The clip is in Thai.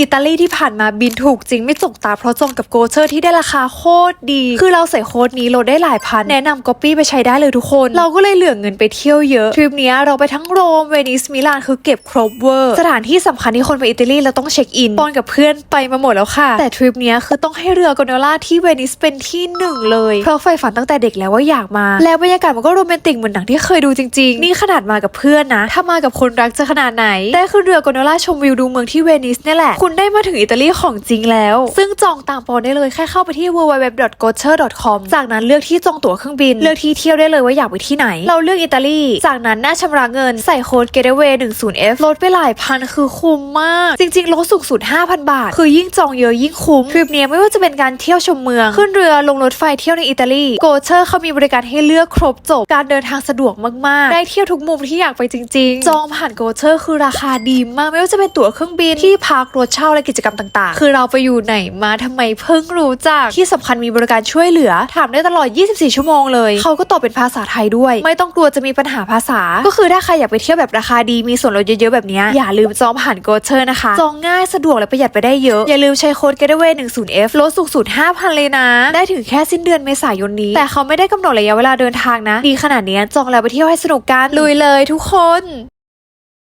อิตาลีที่ผ่านมาบินถูกจริงไม่จกตาเพราะจมกับโกเชอร์ที่ได้ราคาโคตรดี คือเราใส่โค้ดนี้ลดได้หลายพัน แนะนำก๊อปปี้ไปใช้ได้เลยทุกคน เราก็เลยเหลือเงินไปเที่ยวเยอะ ทริปนี้เราไปทั้งโรม เวนิส มิลาน คือเก็บครบเวอร์ สถานที่สำคัญที่คนไปอิตาลีเราต้องเช็คอินปอนกับเพื่อนไปมาหมดแล้วค่ะ แต่ทริปนี้คือต้องให้เรือกอนโดล่าที่เวนิสเป็นที่หนึ่งเลย เพราะใฝ่ฝันตั้งแต่เด็กแล้วว่าอยากมา แล้วบรรยากาศมันก็โรแมนติกเหมือนหนังที่เคยดูจริงๆ นี่ขนาดมากับเพื่อนนะ ถ้ามากับคนรักจะขนาดไหน ได้ขึ้นเรือกอนโดล่าชมวิวดูเมืองที่เวนิสเนี่ยแหละคุณได้มาถึงอิตาลีของจริงแล้ว ซึ่งจองตามปอนได้เลยแค่เข้าไปที่ www.gocher.com จากนั้นเลือกที่จองตั๋วเครื่องบิน เลือกที่เที่ยวได้เลยว่าอยากไปที่ไหน เราเลือกอิตาลี จากนั้นหน้าชำระเงินใส่โค้ด getaway 10f ลดไปหลายพันคือคุ้มมาก จริง ๆ ลดสูงสุด 5,000 บาท คือยิ่งจองเยอะยิ่งคุ้มทริปนี้ไม่ว่าจะเป็นการเที่ยวชมเมือง ขึ้นเรือลงรถไฟเที่ยวในอิตาลีโกเชอร์เขามีบริการให้เลือกครบจบ การเดินทางสะดวกมากๆ ได้เที่ยวทุกมุมที่อยากไปจริง ๆ จองผ่านโกเชอร์คือราคาดีมากไม่ว่าจะเป็นตั๋วเครื่องบินที่พักรถเช่า่าและกิจกรรมต่างๆ คือเราไปอยู่ไหนมาทำไมเพิ่งรู้จัก ที่สำคัญมีบริการช่วยเหลือ ถามได้ตลอด 24 ชั่วโมงเลย เขาก็ตอบเป็นภาษาไทยด้วย ไม่ต้องกลัวจะมีปัญหาภาษา ก็คือถ้าใครอยากไปเที่ยวแบบราคาดีมีส่วนลดเยอะๆแบบนี้อย่าลืมจองผ่านโกเชอร์นะคะ จองง่ายสะดวกและประหยัดไปได้เยอะ อย่าลืมใช้โค้ด getaway 10f ลดสูงสุด5,000 เลยนะ ได้ถึงแค่สิ้นเดือนเมษายนนี้ แต่เขาไม่ได้กำหนดระยะเวลาเดินทางนะ ดีขนาดนี้จองแล้วไปเที่ยวให้สนุกกันลุยเลยทุกคน